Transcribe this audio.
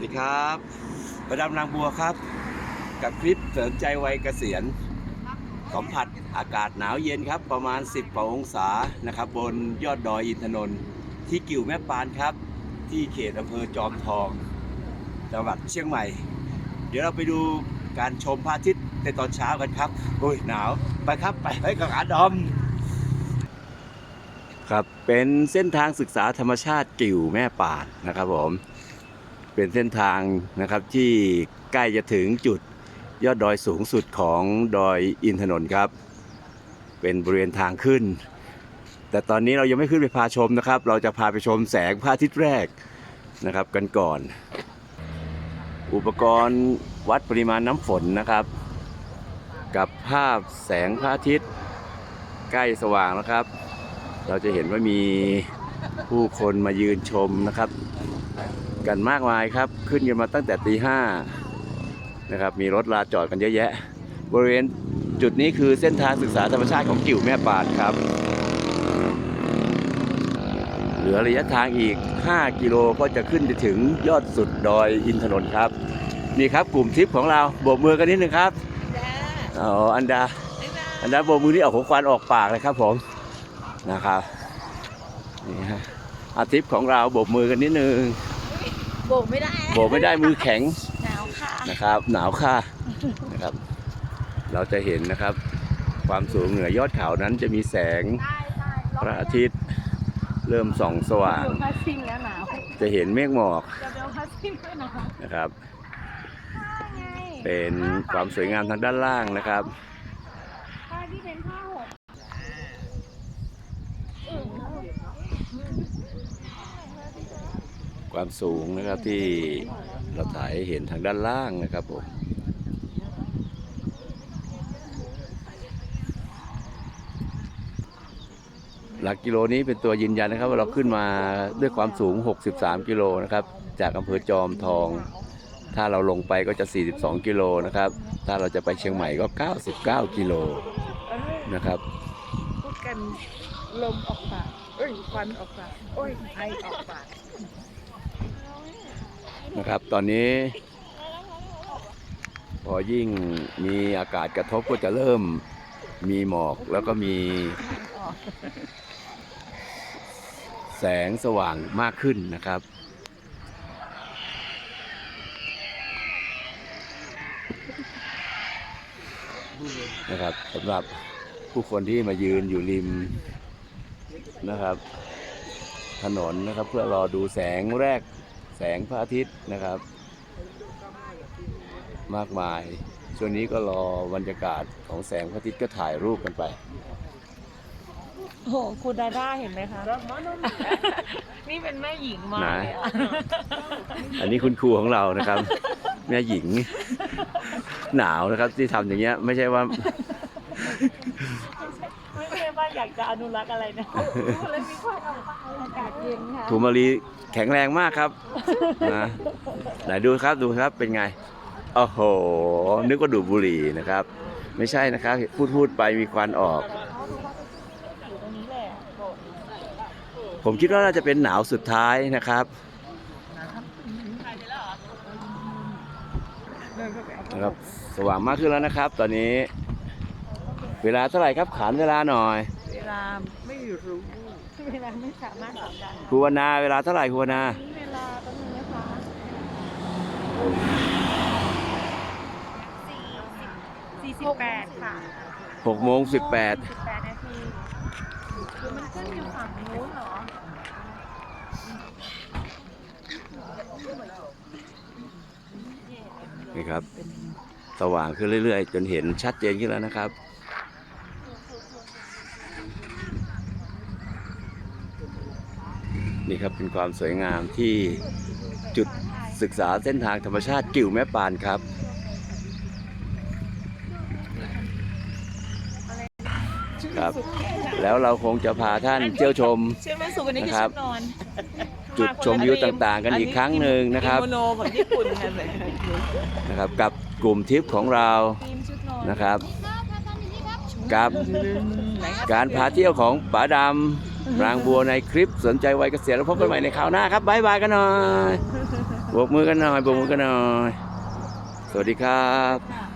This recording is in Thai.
วัสดีครับประดำนางบัวครับ กับคลิปเสริมใจวัยเกษียณสัมผัสอากาศหนาวเย็นครับ ประมาณ 10กว่าองศานะครับ บนยอดดอยอินทนนท์ที่กิ่วแม่ปานครับ ที่เขตอำเภอจอมทองจังหวัดเชียงใหม่ เดี๋ยวเราไปดูการชมพระอาทิตย์ในตอนเช้ากันครับโอ้ยหนาวไปครับไปไปกับอาดอมครับเป็นเส้นทางศึกษาธรรมชาติกิ่วแม่ปานนะครับผม เป็นเส้นทางนะครับที่ใกล้จะถึงจุดยอดดอยสูงสุดของดอยอินทนนท์ครับ เป็นบริเวณทางขึ้น แต่ตอนนี้เรายังไม่ขึ้นไปพาชมนะครับ เราจะพาไปชมแสงพระอาทิตย์แรกนะครับกันก่อน อุปกรณ์วัดปริมาณน้ำฝนนะครับ กับภาพแสงพระอาทิตย์ ใกล้สว่างแล้วครับ เราจะเห็นว่ามีผู้คนมายืนชมนะครับ กันมากมายครับ ขึ้นกันมาตั้งแต่ตีห้านะครับมีรถลาจอดกันเยอะแยะ บริเวณจุดนี้คือเส้นทางศึกษาธรรมชาติของกิ่วแม่ปานครับ เหลือระยะทางอีก 5 กิโลก็จะขึ้นไปถึงยอดสุดดอยอินทนนท์ครับ นี่ครับกลุ่มทริปของเราโบกมือกันนิดนึงครับอ๋ออันดา อันดาโบกมือนี่เอาของควันออกปากเลยครับผมนะครับนี่ฮะอาทิตย์ของเราโบกมือกันนิดนึง โบกไม่ได้โบกไม่ได้มือแข็งหนาวค่ะนะครับ หนาวค่ะนะครับ เราจะเห็นนะครับ ความสูงเหนือยอดเขานั้นจะมีแสงใต้ใต้พระอาทิตย์เริ่มส่องสว่างเดี๋ยวพัดซิ่งแล้วหนาวจะเห็นเมฆหมอกจะเดี๋ยวพัดซิ่งด้วยหนาวนะครับไงเป็นความสวยงามทางด้านล่างนะครับ ความสูงนะครับที่เราถ่ายเห็นทางด้านล่างนะครับผมหลักกิโลนี้เป็นตัวยืนยันนะครับ ว่าเราขึ้นมาด้วยความสูง 63 กิโลนะครับ จากอำเภอจอมทอง ถ้าเราลงไปก็จะ 42 กิโลนะครับ ถ้าเราจะไปเชียงใหม่ก็ 99 กิโลนะครับพูดกันลมออกปากเอ้ยควันออกปากโอ้ยไอออกปาก นะครับ ตอนนี้ พอยิ่งมีอากาศกระทบก็จะเริ่มมีหมอกแล้วก็มีแสงสว่างมากขึ้นนะครับ นะครับสำหรับผู้คนที่มายืนอยู่ริมนะครับ ถนนนะครับเพื่อรอดูแสงแรก แสงพระอาทิตย์นะครับ มากมาย ช่วงนี้ก็รอบรรยากาศของแสงพระอาทิตย์ก็ถ่ายรูปกันไป โอ้โหคุณดาด้าเห็นไหมคะ นี่เป็นแม่หญิงมาไหน เลยอะอันนี้คุณครูของเรานะครับ แม่หญิง หนาวนะครับที่ทำอย่างเงี้ย ไม่ใช่ว่าไม่ใช่ ว่าอยากจะอนุรักษ์อะไรนะเลยมีความอากาศเย็นค่ะถูมารีแข็งแรงมากครับนะไหนดูครับดูครับเป็นไงโอ้โหนึกว่าดูดบุหรี่นะครับ ไม่ใช่นะครับ พูดพูดไปมีควันออกอยู่ตรงนี้แหละโบกผมคิดว่าน่าจะเป็นหนาวสุดท้ายนะครับเดินเข้าไปเอานะครับสว่างมากขึ้นแล้วนะครับ ตอนนี้ เวลาเท่าไหร่ครับขานเวลาหน่อยเวลาไม่รู้ เวลาไม่สามารถตอบได้ครูวนาเวลาเท่าไหร่ครูวนาเวลาแป๊บนึงนะคะสี่สิบแปดค่ะหกโมงสิบแปดสิบแปดนาทีคือมันขึ้นอยู่ฝั่งนู้นเหรอนี่ครับ สว่างขึ้นเรื่อย ๆ จนเห็นชัดเจนขึ้นแล้วนะครับ นี่ครับเป็นความสวยงามที่จุดศึกษาเส้นทางธรรมชาติกิ่วแม่ปานครับ ครับ แล้วเราคงจะพาท่านเที่ยวชม เชื่อไหมสุวันนี้คือนะครับ ชุดนอนจุดชมวิวต่างๆ กันอีกครั้งหนึ่งนะครับกิโมโนของญี่ปุ่นค่ะเลยนะครับ กับกลุ่มทริปของเราทีมชุดนอนนะครับ กับการพาเที่ยวของป๋าดำ รางบัวในคลิปสนใจวัยเกษียณแล้วพบกันใหม่ในคราวหน้าครับบ๊ายบายกันหน่อยโบกมือกันหน่อยโบกมือกันหน่อย สวัสดีครับค่ะ